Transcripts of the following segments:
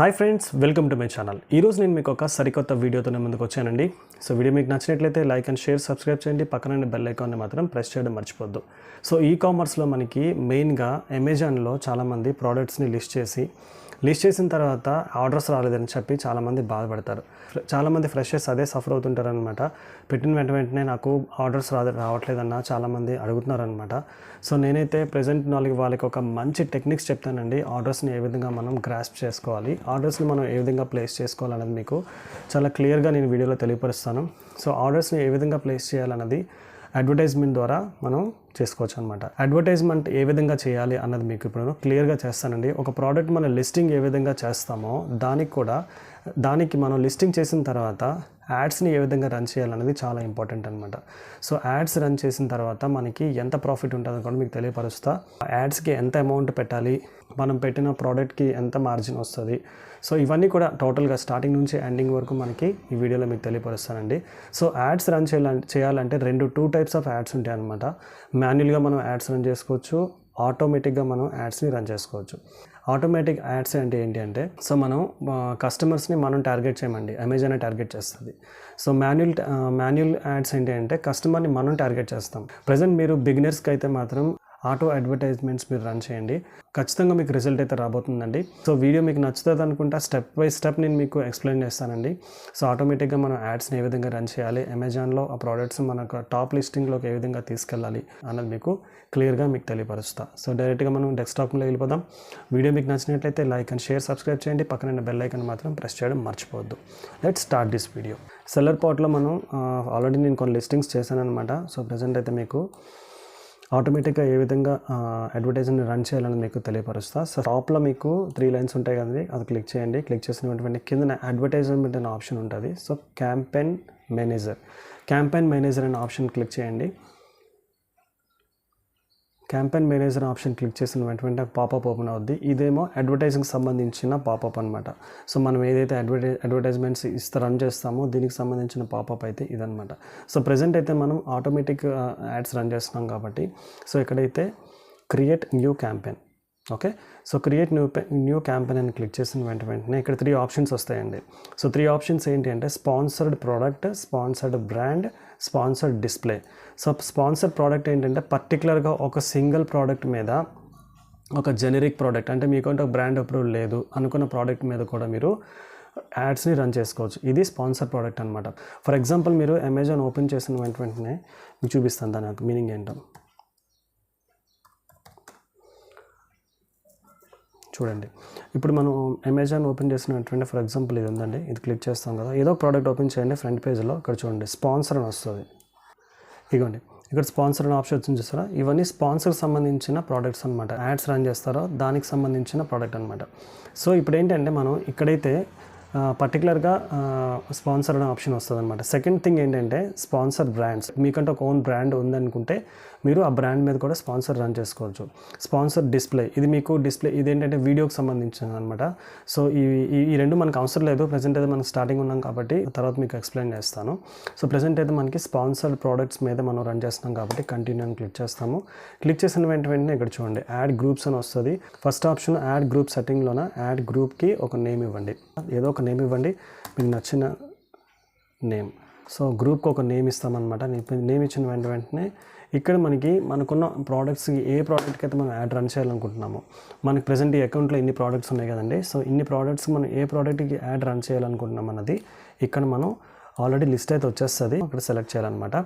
Hi friends welcome to my channel ఈరోజు నేను మీకు ఒక సరికొత్త వీడియోతోనే ముందుకు వచ్చానండి. సో వీడియో మీకు నచ్చినట్లయితే లైక్ అండ్ షేర్ సబ్స్క్రైబ్ చేయండి. పక్కన బెల్ ఐకాన్ని మాత్రం ప్రెస్ చేయడం మర్చిపోద్దు సో ఈ కామర్స్లో మనకి మెయిన్గా అమెజాన్లో చాలామంది ప్రోడక్ట్స్ని లిస్ట్ చేసి లిస్ట్ చేసిన తర్వాత ఆర్డర్స్ రాలేదని చెప్పి చాలామంది బాధపడతారు. చాలామంది ఫ్రెషర్స్ అదే సఫర్ అవుతుంటారు అనమాట పెట్టిన వెంట వెంటనే నాకు ఆర్డర్స్ రా రావట్లేదన్న చాలామంది అడుగుతున్నారనమాట. సో నేనైతే ప్రజెంట్ వాళ్ళకి వాళ్ళకి ఒక మంచి టెక్నిక్స్ చెప్తానండి. ఆర్డర్స్ని ఏ విధంగా మనం గ్రాస్ప్ చేసుకోవాలి ఆర్డర్స్ని మనం ఏ విధంగా ప్లేస్ చేసుకోవాలన్నది మీకు చాలా క్లియర్గా నేను వీడియోలో తెలియపరుస్తాను. సో ఆర్డర్స్ని ఏ విధంగా ప్లేస్ చేయాలన్నది అడ్వర్టైజ్మెంట్ ద్వారా మనం చేసుకోవచ్చు అనమాట అడ్వర్టైజ్మెంట్ ఏ విధంగా చేయాలి అన్నది మీకు ఇప్పుడు క్లియర్గా చేస్తానండి. ఒక ప్రోడక్ట్ మన లిస్టింగ్ ఏ విధంగా చేస్తామో దానికి కూడా దానికి మనం లిస్టింగ్ చేసిన తర్వాత యాడ్స్ని ఏ విధంగా రన్ చేయాలనేది చాలా ఇంపార్టెంట్ అనమాట సో యాడ్స్ రన్ చేసిన తర్వాత మనకి ఎంత ప్రాఫిట్ ఉంటుందో కూడా మీకు తెలియపరుస్తా. యాడ్స్కి ఎంత అమౌంట్ పెట్టాలి మనం పెట్టిన ప్రోడక్ట్కి ఎంత మార్జిన్ వస్తుంది సో ఇవన్నీ కూడా టోటల్గా స్టార్టింగ్ నుంచి ఎండింగ్ వరకు మనకి ఈ వీడియోలో మీకు తెలియపరుస్తానండి. సో యాడ్స్ రన్ చేయాలంటే చేయాలంటే రెండు టూ టైప్స్ ఆఫ్ యాడ్స్ ఉంటాయి అనమాట మాన్యువల్గా మనం యాడ్స్ రన్ చేసుకోవచ్చు ఆటోమేటిక్గా మనం యాడ్స్ని రన్ చేసుకోవచ్చు. ఆటోమేటిక్ యాడ్స్ అంటే ఏంటి అంటే సో మనం కస్టమర్స్ని మనం టార్గెట్ చేయమండి. అమెజాన్ టార్గెట్ చేస్తుంది. సో మాన్యువల్ మాన్యువల్ యాడ్స్ ఏంటి అంటే కస్టమర్ని మనం టార్గెట్ చేస్తాం. ప్రజెంట్ మీరు బిగినర్స్కి అయితే మాత్రం ఆటో అడ్వర్టైజ్మెంట్స్ మీరు రన్ చేయండి. ఖచ్చితంగా మీకు రిజల్ట్ అయితే రాబోతుందండి. సో వీడియో మీకు నచ్చుతుంది అనుకుంటా స్టెప్ బై స్టెప్ నేను మీకు ఎక్స్ప్లెయిన్ చేస్తానండి. సో ఆటోమేటిక్గా మనం యాడ్స్ని ఏ విధంగా రన్ చేయాలి అమెజాన్లో ఆ ప్రోడక్ట్స్ మనకు టాప్ లిస్టింగ్లోకి ఏ విధంగా తీసుకెళ్ళాలి అన్నది మీకు క్లియర్గా మీకు తెలియపరుస్తా. సో డైరెక్ట్గా మనం డెస్క్టాప్లో వెళ్ళిపోదాం. వీడియో మీకు నచ్చినట్లయితే లైక్ అండ్ షేర్ సబ్స్క్రైబ్ చేయండి. పక్కన బెల్ ఐకన్ మాత్రం ప్రెస్ చేయడం మర్చిపోవద్దు. Let start this video seller పాట్లో మనం ఆల్రెడీ నేను కొన్ని లిస్టింగ్స్ చేశాను అనమాట సో ప్రజెంట్ అయితే మీకు ఆటోమేటిక్గా ఏ విధంగా అడ్వర్టైజ్ని రన్ చేయాలని మీకు తెలియపరుస్తా. సో టాప్లో మీకు త్రీ లైన్స్ ఉంటాయి కదండి అది క్లిక్ చేయండి. క్లిక్ చేసినటువంటి కింద అడ్వర్టైజ్మెంట్ అనే ఆప్షన్ ఉంటుంది. So campaign manager. Campaign manager అనే ఆప్షన్ క్లిక్ చేయండి. క్యాంపెయిన్ మేనేజర్ ఆప్షన్ క్లిక్ చేసిన వెంటనే పాపప్ ఓపెన్ అవుద్ది. ఇదేమో అడ్వర్టైజింగ్ సంబంధించిన పాపప్ అనమాట సో మనం ఏదైతే అడ్వర్టై అడ్వర్టైజ్మెంట్స్ ఇస్తా రన్ చేస్తామో దీనికి సంబంధించిన పాపప్ అయితే ఇదనమాట సో ప్రజెంట్ అయితే మనం ఆటోమేటిక్ యాడ్స్ రన్ చేస్తున్నాం కాబట్టి. సో ఇక్కడైతే create new campaign okay? So create new new campaign అని క్లిక్ చేసిన వెంట వెంటనే ఇక్కడ త్రీ ఆప్షన్స్ వస్తాయండి. సో త్రీ ఆప్షన్స్ ఏంటి అంటే sponsored product sponsored brand sponsored display. So sponsored product ఏంటంటే పర్టికులర్గా ఒక సింగిల్ ప్రోడక్ట్ మీద ఒక జెనరిక్ ప్రోడక్ట్ అంటే మీకంటే ఒక బ్రాండ్ అప్రూవల్ లేదు అనుకున్న ప్రోడక్ట్ మీద కూడా మీరు యాడ్స్ని రన్ చేసుకోవచ్చు. ఇది స్పాన్సర్ ప్రోడక్ట్ అనమాట ఫర్ ఎగ్జాంపుల్ మీరు అమెజాన్ ఓపెన్ చేసిన వెంట వెంటనే మీకు చూపిస్తాను దాని మీనింగ్ ఏంటో. చూడండి. ఇప్పుడు మనం అమెజాన్ ఓపెన్ చేసినటువంటి ఫర్ ఎగ్జాంపుల్ ఇది ఉందండి. ఇది క్లిక్ చేస్తాం కదా. ఏదో ప్రోడక్ట్ ఓపెన్ చేయండి ఫ్రంట్ పేజ్లో ఇక్కడ చూడండి స్పాన్సర్ అని వస్తుంది. ఇదిగోండి ఇక్కడ స్పాన్సర్ అనే ఆప్షన్ వచ్చింది చూస్తారా ఇవన్నీ స్పాన్సర్ సంబంధించిన ప్రోడక్ట్స్ అనమాట యాడ్స్ రన్ చేస్తారో దానికి సంబంధించిన ప్రోడక్ట్ అనమాట సో ఇప్పుడు ఏంటంటే మనం ఇక్కడైతే పర్టికులర్గా స్పాన్సర్ అనే ఆప్షన్ వస్తుంది అనమాట సెకండ్ థింగ్ ఏంటంటే స్పాన్సర్ బ్రాండ్స్ మీకంటే ఒక ఓన్ బ్రాండ్ ఉందనుకుంటే మీరు ఆ బ్రాండ్ మీద కూడా స్పాన్సర్ రన్ చేసుకోవచ్చు. స్పాన్సర్ డిస్ప్లే ఇది మీకు డిస్ప్లే ఇది ఏంటంటే వీడియోకి సంబంధించింది అనమాట సో ఈ ఈ- ఈ రెండు మనకు అవసరం లేదు. ప్రజెంట్ అయితే మనం స్టార్టింగ్ ఉన్నాం కాబట్టి తర్వాత మీకు ఎక్స్ప్లెయిన్ చేస్తాను. సో ప్రజెంట్ అయితే మనకి స్పాన్సర్డ్ ప్రోడక్ట్స్ మీద మనం రన్ చేస్తున్నాం కాబట్టి కంటిన్యూ అని క్లిక్ చేస్తాము. క్లిక్ చేసిన వెంట వెంటనే ఇక్కడ చూడండి యాడ్ గ్రూప్స్ అని వస్తుంది. ఫస్ట్ ఆప్షన్ యాడ్ గ్రూప్ సెట్టింగ్లోన యాడ్ గ్రూప్కి ఒక నేమ్ ఇవ్వండి. ఏదో ఒక నేమ్ ఇవ్వండి. మీకు నచ్చిన నేమ్ సో గ్రూప్కి ఒక నేమ్ ఇస్తామన్నమాట. నేమ్ ఇచ్చిన వెంట వెంటనే ఇక్కడ మనకి మనకున్న ప్రోడక్ట్స్కి ఏ ప్రోడక్ట్కి అయితే మనం యాడ్ రన్ చేయాలనుకుంటున్నామో మనకి ప్రజెంట్ ఈ అకౌంట్లో ఇన్ని ప్రోడక్ట్స్ ఉన్నాయి కదండి. సో ఇన్ని ప్రోడక్ట్స్ మనం ఏ ప్రోడక్ట్కి యాడ్ రన్ చేయాలనుకుంటున్నాం అన్నది ఇక్కడ మనం ఆల్రెడీ లిస్ట్ అయితే వచ్చేస్తుంది. అక్కడ సెలెక్ట్ చేయాలన్నమాట.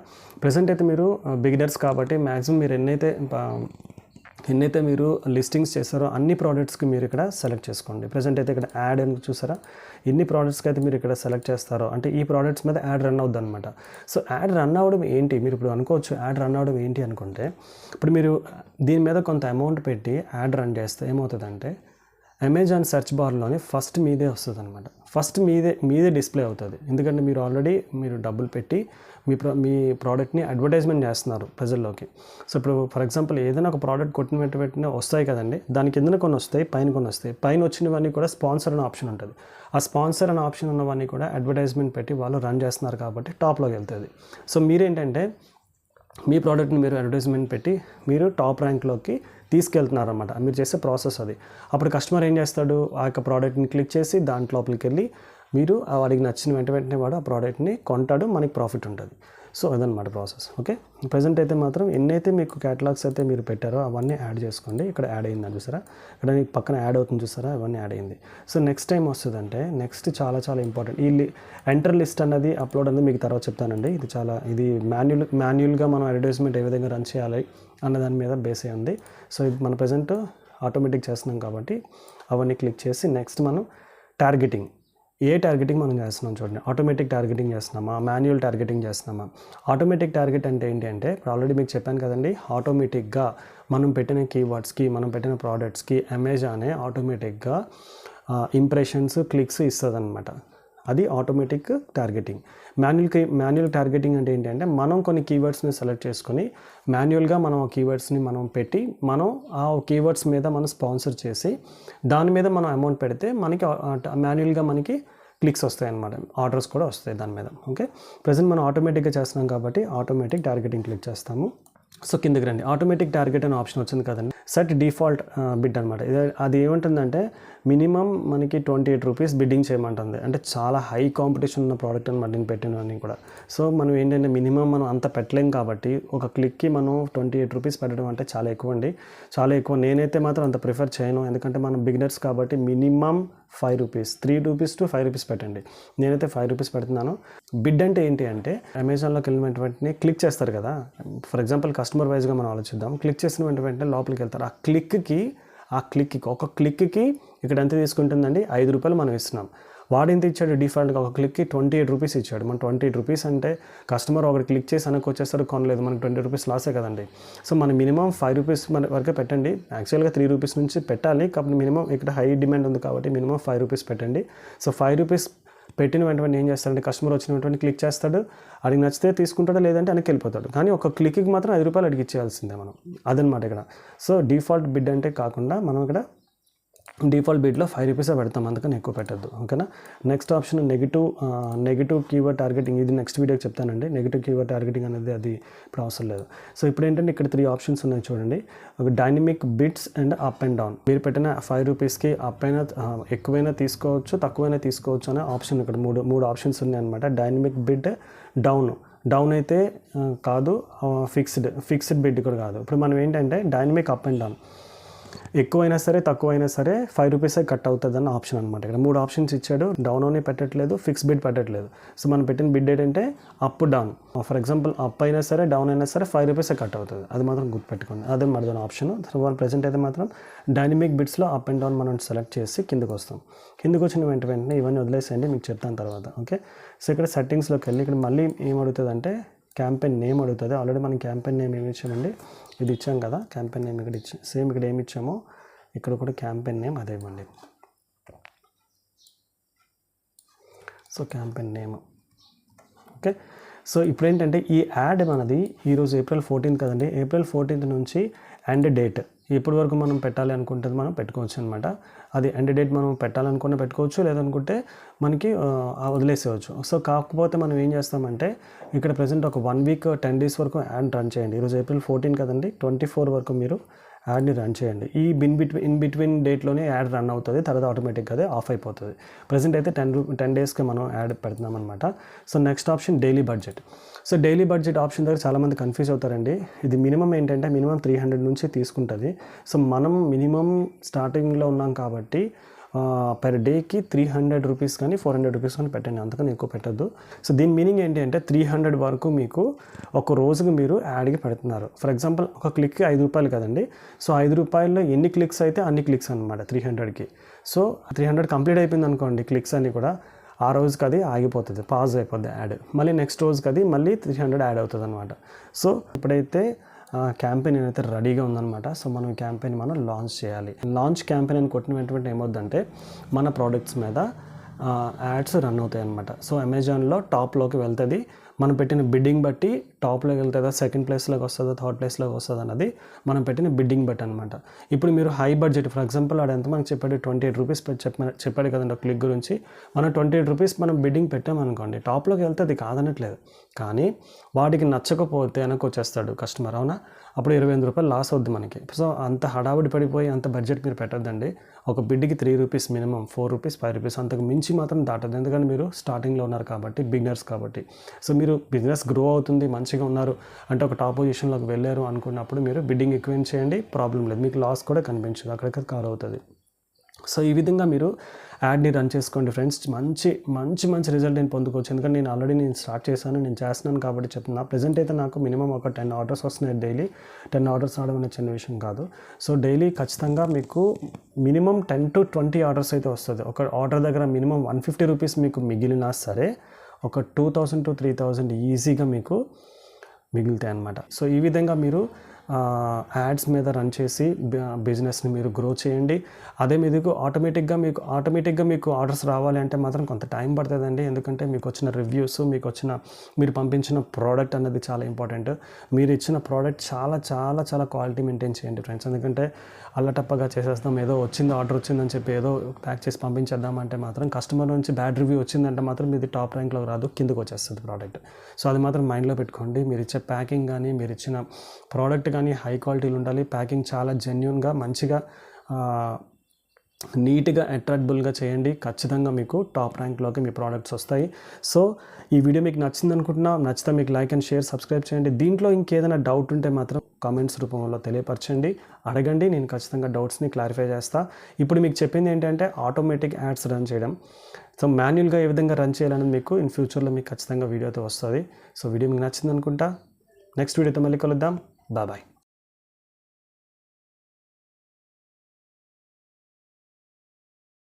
ప్రజెంట్ అయితే మీరు uh, బిగినర్స్ కాబట్టి మ్యాక్సిమం మీరు ఎన్నైతే ఎన్నైతే మీరు లిస్టింగ్స్ చేస్తారో అన్ని ప్రోడక్ట్స్కి మీరు ఇక్కడ సెలెక్ట్ చేసుకోండి. ప్రజెంట్ అయితే ఇక్కడ యాడ్ అని చూసారా? ఎన్ని ప్రోడక్ట్స్కి అయితే మీరు ఇక్కడ సెలెక్ట్ చేస్తారో అంటే ఈ ప్రోడక్ట్స్ మీద యాడ్ రన్ అవుద్ది అనమాట సో యాడ్ రన్ అవ్వడం ఏంటి? మీరు ఇప్పుడు అనుకోవచ్చు యాడ్ రన్ అవ్వడం ఏంటి అనుకుంటే ఇప్పుడు మీరు దీని మీద కొంత అమౌంట్ పెట్టి యాడ్ రన్ చేస్తే ఏమవుతుందంటే అమెజాన్ సెర్చ్ బార్లోనే ఫస్ట్ మీదే వస్తుంది అనమాట ఫస్ట్ మీదే మీదే డిస్ప్లే అవుతుంది. ఎందుకంటే మీరు ఆల్రెడీ మీరు డబ్బులు పెట్టి మీ ప్రో మీ ప్రోడక్ట్ని అడ్వర్టైజ్మెంట్ చేస్తున్నారు ప్రజల్లోకి. సో ఇప్పుడు ఫర్ ఎగ్జాంపుల్ ఏదైనా ఒక ప్రోడక్ట్ కొట్టిన వెంట వెంటనే వస్తాయి కదండి. దాని కిందన కొన్ని వస్తాయి పైన కొన్ని వస్తాయి. పైన వచ్చినవన్నీ కూడా స్పాన్సర్ అనే ఆప్షన్ ఉంటుంది. ఆ స్పాన్సర్ అనే ఆప్షన్ ఉన్నవన్నీ కూడా అడ్వర్టైజ్మెంట్ పెట్టి వాళ్ళు రన్ చేస్తున్నారు కాబట్టి టాప్లోకి వెళ్తుంది. సో మీరేంటంటే మీ ప్రోడక్ట్ని మీరు అడ్వర్టైజ్మెంట్ పెట్టి మీరు టాప్ ర్యాంక్లోకి తీసుకెళ్తున్నారనమాట మీరు చేసే ప్రాసెస్ అది. అప్పుడు కస్టమర్ ఏం చేస్తాడు? ఆ యొక్క ప్రోడక్ట్ని క్లిక్ చేసి దాంట్లోపలికి వెళ్ళి మీరు ఆ వాడికి నచ్చిన వెంట వెంటనే వాడు ఆ ప్రోడక్ట్ని కొంటాడు మనకి ప్రాఫిట్ ఉంటుంది. సో అదనమాట ప్రాసెస్ ఓకే ప్రజెంట్ అయితే మాత్రం ఎన్నైతే మీకు క్యాటలాగ్స్ అయితే మీరు పెట్టారో అవన్నీ యాడ్ చేసుకోండి. ఇక్కడ యాడ్ అయిందని చూసారా? ఇక్కడ మీకు పక్కన యాడ్ అవుతుంది చూసారా? అవన్నీ యాడ్ అయింది. సో నెక్స్ట్ టైం వస్తుందంటే నెక్స్ట్ చాలా చాలా ఇంపార్టెంట్ ఈ ఎంటర్ లిస్ట్ అన్నది అప్లోడ్ అనేది మీకు తర్వాత చెప్తానండి. ఇది చాలా ఇది మాన్యువల్ మాన్యువల్గా మనం అడ్వర్టైజ్మెంట్ ఏ విధంగా రన్ చేయాలి అన్న దాని మీద బేస్ అయి ఉంది. సో ఇది మన ప్రజెంట్ ఆటోమేటిక్ చేస్తున్నాం కాబట్టి అవన్నీ క్లిక్ చేసి నెక్స్ట్ మనం టార్గెటింగ్ ఏ టార్గెటింగ్ మనం చేస్తున్నాం చూడండి. ఆటోమేటిక్ టార్గెటింగ్ చేస్తున్నామా? మాన్యువల్ టార్గెటింగ్ చేస్తున్నామా? ఆటోమేటిక్ టార్గెట్ అంటే ఏంటి అంటే ఇప్పుడు ఆల్రెడీ మీకు చెప్పాను కదండి ఆటోమేటిక్గా మనం పెట్టిన కీవర్డ్స్కి మనం పెట్టిన ప్రోడక్ట్స్కి అమెజానే ఆటోమేటిక్గా ఇంప్రెషన్స్ క్లిక్స్ ఇస్తుంది అనమాట అది automatic targeting manual manual targeting అంటే ఏంటంటే మనం కొన్ని కీవర్డ్స్ని సెలెక్ట్ చేసుకొని మాన్యువల్గా మనం ఆ కీవర్డ్స్ని మనం పెట్టి మనం ఆ కీవర్డ్స్ మీద మనం స్పాన్సర్ చేసి దాని మీద మనం అమౌంట్ పెడితే మనకి మాన్యువల్గా మనకి క్లిక్స్ వస్తాయి అన్నమాట. ఆర్డర్స్ కూడా వస్తాయి దాని మీద. ఓకే ప్రజెంట్ మనం ఆటోమేటిక్గా చేస్తున్నాం కాబట్టి ఆటోమేటిక్ టార్గెటింగ్ క్లిక్ చేస్తాము. సో కిందకి రండి. ఆటోమేటిక్ టార్గెట్ అనే ఆప్షన్ వచ్చింది కదండి. సెట్ డిఫాల్ట్ బిడ్ అనమాట ఇది అది ఏమంటుందంటే మినిమం మనకి ట్వంటీ ఎయిట్ రూపీస్ బిడ్డింగ్ చేయమంటుంది. అంటే చాలా హై కాంపిటీషన్ ఉన్న ప్రోడక్ట్ అనమాట నేను పెట్టినవన్నీ కూడా. సో మనం ఏంటంటే మినిమం మనం అంత పెట్టలేం కాబట్టి ఒక క్లిక్కి మనం ట్వంటీ ఎయిట్ రూపీస్ పెట్టడం అంటే చాలా ఎక్కువ అండి. చాలా ఎక్కువ. నేనైతే మాత్రం అంత ప్రిఫర్ చేయను. ఎందుకంటే మనం బిగినర్స్ కాబట్టి minimum five rupees three rupees to five rupees పెట్టండి. నేనైతే ఫైవ్ రూపీస్ పెడుతున్నాను. బిడ్ అంటే ఏంటి అంటే అమెజాన్లోకి వెళ్ళిన వెంటనే క్లిక్ చేస్తారు కదా. ఫర్ ఎగ్జాంపుల్ కస్టమర్ వైజ్గా మనం ఆలోచిద్దాం. క్లిక్ చేసిన వెంట వెంటనే లోపలికి వెళ్తారు ఆ క్లిక్కి ఆ క్లిక్కి ఒక క్లిక్కి ఇక్కడ ఎంత తీసుకుంటుందండి? ఐదు రూపాయలు మనం ఇస్తున్నాం. వాడు ఎంత ఇచ్చాడు? డిఫాల్ట్గా ఒక క్లిక్కి ట్వంటీ ఎయిట్ రూపీస్ ఇచ్చాడు. మన ట్వంటీ ఎయిట్ రూపీస్ అంటే కస్టమర్ ఒకటి క్లిక్ చేసి వెనక్కి వచ్చేసరికి కొనలేదు. మనకి ట్వంటీ రూపీస్ లాసే కదండి. సో మన మినిమం ఫైవ్ రూపీస్ మన వరకే పెట్టండి. యాక్చువల్గా త్రీ రూపీస్ నుంచి పెట్టాలి. కాబట్టి మినిమం ఇక్కడ హై డిమాండ్ ఉంది కాబట్టి మినిమం ఫైవ్ రూపీస్ పెట్టండి. సో ఫైవ్ రూపీస్ పెట్టిన వెంటనే ఏం చేస్తాడంటే కస్టమర్ వచ్చిన వెంటనే క్లిక్ చేస్తాడు. అడిగి నచ్చితే తీసుకుంటాడు లేదంటే వెనక్కి వెళ్ళిపోతాడు. కానీ ఒక క్లిక్కి మాత్రం ఐదు రూపాయలు అడిగి ఇచ్చేయాల్సిందే మనం. అదనమాట ఇక్కడ. సో డిఫాల్ట్ బిడ్ అంటే కాకుండా మనం ఇక్కడ డిఫాల్ట్ బిడ్లో ఫైవ్ రూపీసే పెడతాం అందుకని ఎక్కువ పెట్టద్దు ఓకేనా? Next option negative negative keyword targeting ఇది నెక్స్ట్ వీడియోకి చెప్తానండి. నెగిటివ్ కీవర్డ్ టార్గెటింగ్ అనేది అది ఇప్పుడు అవసరం లేదు. సో ఇప్పుడు ఏంటంటే ఇక్కడ త్రీ ఆప్షన్స్ ఉన్నాయి చూడండి. ఒక dynamic bits and up and down మీరు పెట్టిన ఫైవ్ రూపీస్కి అప్ అయినా ఎక్కువైనా తీసుకోవచ్చు తక్కువైనా తీసుకోవచ్చు అనే ఆప్షన్ ఇక్కడ మూడు మూడు ఆప్షన్స్ ఉన్నాయన్నమాట డైనమిక్ బిడ్ డౌన్ డౌన్ అయితే కాదు ఫిక్స్డ్ ఫిక్స్డ్ బిడ్ కూడా కాదు. ఇప్పుడు మనం ఏంటంటే డైనమిక్ అప్ అండ్ డౌన్ ఎక్కువైనా సరే తక్కువైనా సరే ఫైవ్ రూపీసే కట్ అవుతుంది అన్న ఆప్షన్ అనమాట ఇక్కడ మూడు ఆప్షన్స్ ఇచ్చాడు. డౌన్ అని పెట్టట్లేదు ఫిక్స్ బిడ్ పెట్టట్లేదు. సో మనం పెట్టిన బిడ్ ఏంటంటే up down for example up అయినా సరే డౌన్ అయినా సరే ఫైవ్ రూపీసే కట్ అవుతుంది. అది మాత్రం గుర్తుపెట్టుకోండి. అదే మరి ఆప్షన్ తర్వాత ప్రజెంట్ అయితే మాత్రం డైనమిక్ బిట్స్లో అప్ అండ్ డౌన్ మనం సెలెక్ట్ చేసి కిందకు వస్తాం. కిందకు వచ్చిన వెంట వెంటనే ఇవన్నీ వదిలేసేయండి మీకు చెప్తాను తర్వాత. ఓకే సో ఇక్కడ సెట్టింగ్స్లోకి వెళ్ళి ఇక్కడ మళ్ళీ ఏం అడుగుతుంది అంటే క్యాంపెయిన్ నేమ్ అడుగుతుంది. ఆల్రెడీ మనం క్యాంపెయిన్ నేమ్ ఏమి ఇచ్చామండి? ఇది ఇచ్చాం కదా క్యాంపెయిన్ నేమ్ ఇక్కడ ఇచ్చి సేమ్ ఇక్కడ ఏమి ఇచ్చామో ఇక్కడ కూడా క్యాంపెయిన్ నేమ్ అదే ఇవ్వండి. So campaign name. Okay? So ఇప్పుడు ఏంటంటే ఈ యాడ్ మనది ఈరోజు ఏప్రిల్ ఫోర్టీన్త్ కదండి. ఏప్రిల్ ఫోర్టీన్త్ నుంచి అండ్ డేట్ ఎప్పటి వరకు మనం పెట్టాలి అనుకుంటుంది మనం పెట్టుకోవచ్చు అనమాట అది ఎండ్ డేట్ మనం పెట్టాలనుకున్న పెట్టుకోవచ్చు లేదనుకుంటే మనకి వదిలేసేవచ్చు వదిలేసేయచ్చు సో కాకపోతే మనం ఏం చేస్తామంటే ఇక్కడ ప్రజెంట్ ఒక వన్ వీక్ టెన్ డేస్ వరకు యాడ్ రన్ చేయండి. ఈరోజు ఏప్రిల్ ఫోర్టీన్ కదండి ట్వంటీ ఫోర్ వరకు మీరు యాడ్ని రన్ చేయండి. ఈ బిన్ బిట్వీన్ ఇన్ బిట్వీన్ డేట్లోనే యాడ్ రన్ అవుతుంది తర్వాత ఆటోమేటిక్గా అదే ఆఫ్ అయిపోతుంది. ప్రజెంట్ అయితే టెన్ టెన్ డేస్కి మనం యాడ్ పెడుతున్నాం అనమాట so next option daily budget. So daily budget option దగ్గర చాలామంది కన్ఫ్యూజ్ అవుతారండి. ఇది మినిమం ఏంటంటే మినిమం త్రీ హండ్రెడ్ నుంచి తీసుకుంటుంది. సో మనం మినిమం స్టార్టింగ్లో ఉన్నాం కాబట్టి పర్ డేకి త్రీ హండ్రెడ్ రూపీస్ కానీ ఫోర్ హండ్రెడ్ రూపీస్ కానీ పెట్టండి. అంతకని ఎక్కువ పెట్టద్దు. సో దీని మీనింగ్ ఏంటి అంటే త్రీ హండ్రెడ్ వరకు మీకు ఒక రోజుకి మీరు యాడ్కి పెడుతున్నారు. ఫర్ ఎగ్జాంపుల్ ఒక క్లిక్కి ఐదు రూపాయలు కదండి. సో ఐదు రూపాయల్లో ఎన్ని క్లిక్స్ అయితే అన్ని క్లిక్స్ అనమాట త్రీ హండ్రెడ్కి సో త్రీ హండ్రెడ్ కంప్లీట్ అయిపోయింది అనుకోండి క్లిక్స్ అన్ని కూడా ఆ రోజుకి అది ఆగిపోతుంది పాజ్ అయిపోద్ది యాడ్. మళ్ళీ నెక్స్ట్ రోజుకి అది మళ్ళీ త్రీ హండ్రెడ్ యాడ్ అవుతుంది అనమాట సో ఇప్పుడైతే క్యాంపెయిన్ అయితే రెడీగా ఉందన్నమాట సో మనం ఈ క్యాంపెయిన్ మనం లాంచ్ చేయాలి. లాంచ్ క్యాంపెయిన్ అని కొట్టిన వెంటనే ఏమవుద్దంటే మన ప్రోడక్ట్స్ మీద యాడ్స్ రన్ అవుతాయి అనమాట సో అమెజాన్లో టాప్లోకి వెళ్తుంది. మనం పెట్టిన బిడ్డింగ్ బట్టి టాప్లోకి వెళ్తుందా సెకండ్ ప్లేస్లోకి వస్తుందా థర్డ్ ప్లేస్లోకి వస్తుందా అన్నది మనం పెట్టిన బిడ్డింగ్ బట్టి అనమాట ఇప్పుడు మీరు హై బడ్జెట్ ఫర్ ఎగ్జాంపుల్ ఆడ ఎంత మనకి చెప్పాడు ట్వంటీ ఎయిట్ రూపీస్ చెప్ప చెప్పాడు కదండి ఒక క్లిక్ గురించి. మనం ట్వంటీ ఎయిట్ రూపీస్ మనం బిడ్డింగ్ పెట్టామనుకోండి టాప్లోకి వెళ్తే అది కాదనట్లేదు. కానీ వాడికి నచ్చకపోతే వెనక్కి వచ్చేస్తాడు కస్టమర్ అవునా? అప్పుడు ఇరవై ఎనిమిది రూపాయలు లాస్ అవుద్ది మనకి. సో అంత హడావుడి పడిపోయి అంత బడ్జెట్ మీరు పెట్టద్దండి. ఒక బిడ్డికి three rupees minimum four rupees five rupees అంతకు మించి మాత్రం దాటదు ఎందుకంటే మీరు స్టార్టింగ్లో ఉన్నారు కాబట్టి బిగినర్స్ కాబట్టి. సో మీరు బిజినెస్ గ్రో అవుతుంది మంచిగా ఉన్నారు అంటే ఒక టాప్ పొజిషన్లోకి వెళ్ళారు అనుకున్నప్పుడు మీరు బిడ్డింగ్ ఎక్కువ చేయండి ప్రాబ్లం లేదు. మీకు లాస్ కూడా కనిపించదు అక్కడికి కార్ అవుతుంది. సో ఈ విధంగా మీరు యాడ్ని రన్ చేసుకోండి ఫ్రెండ్స్. మంచి మంచి మంచి రిజల్ట్ నేను పొందుకోవచ్చు. ఎందుకంటే నేను ఆల్రెడీ నేను స్టార్ట్ చేశాను నేను చేస్తున్నాను కాబట్టి చెప్తున్నా. ప్రజెంట్ అయితే నాకు మినిమం ఒక టెన్ ఆర్డర్స్ వస్తున్నాయి డైలీ. టెన్ ఆర్డర్స్ రావడం అనే చిన్న విషయం కాదు. సో డైలీ ఖచ్చితంగా మీకు minimum ten to twenty orders అయితే వస్తుంది. ఒక ఆర్డర్ దగ్గర మినిమం వన్ ఫిఫ్టీ రూపీస్ మీకు మిగిలినా సరే ఒక two thousand to three thousand ఈజీగా మీకు మిగులుతాయి అన్నమాట. సో ఈ విధంగా మీరు యాడ్స్ మీద రన్ చేసి బిజినెస్ని మీరు గ్రో చేయండి. అదే మీకు ఆటోమేటిక్గా మీకు ఆటోమేటిక్గా మీకు ఆర్డర్స్ రావాలి అంటే మాత్రం కొంత టైం పడుతుందండి. ఎందుకంటే మీకు వచ్చిన రివ్యూస్ మీకు వచ్చిన మీరు పంపించిన ప్రోడక్ట్ అనేది చాలా ఇంపార్టెంట్. మీరు ఇచ్చిన ప్రోడక్ట్ చాలా చాలా చాలా క్వాలిటీ మెయింటైన్ చేయండి ఫ్రెండ్స్. ఎందుకంటే అల్లటప్పగా చేసేస్తాం. ఏదో వచ్చింది ఆర్డర్ వచ్చిందని చెప్పి ఏదో ప్యాక్ చేసి పంపించేద్దాం అంటే మాత్రం కస్టమర్ నుంచి బ్యాడ్ రివ్యూ వచ్చిందంటే మాత్రం ఇది టాప్ ర్యాంక్లో రాదు కిందకు వచ్చేస్తుంది ప్రోడక్ట్. సో అది మాత్రం మైండ్లో పెట్టుకోండి. మీరు ఇచ్చే ప్యాకింగ్ కానీ మీరు ఇచ్చిన ప్రోడక్ట్ కానీ హై క్వాలిటీలు ఉండాలి. ప్యాకింగ్ చాలా జెన్యున్గా మంచిగా నీట్గా అట్రాక్టబుల్గా చేయండి. ఖచ్చితంగా మీకు టాప్ ర్యాంక్లోకి మీ ప్రోడక్ట్స్ వస్తాయి. సో ఈ వీడియో మీకు నచ్చింది అనుకుంటున్నా నచ్చితే మీకు లైక్ అండ్ షేర్ సబ్స్క్రైబ్ చేయండి. దీంట్లో ఇంకేదైనా డౌట్ ఉంటే మాత్రం కామెంట్స్ రూపంలో తెలియపరచండి. అడగండి నేను ఖచ్చితంగా డౌట్స్ని క్లారిఫై చేస్తాను ఇప్పుడు మీకు చెప్పింది ఏంటంటే ఆటోమేటిక్ యాడ్స్ రన్ చేయడం. సో మాన్యువల్గా ఏ విధంగా రన్ చేయాలని మీకు ఇన్ ఫ్యూచర్లో మీకు ఖచ్చితంగా వీడియోతో వస్తుంది. సో వీడియో మీకు నచ్చింది అనుకుంటా. నెక్స్ట్ వీడియోతో మళ్ళీ కలుద్దాం. Bye bye.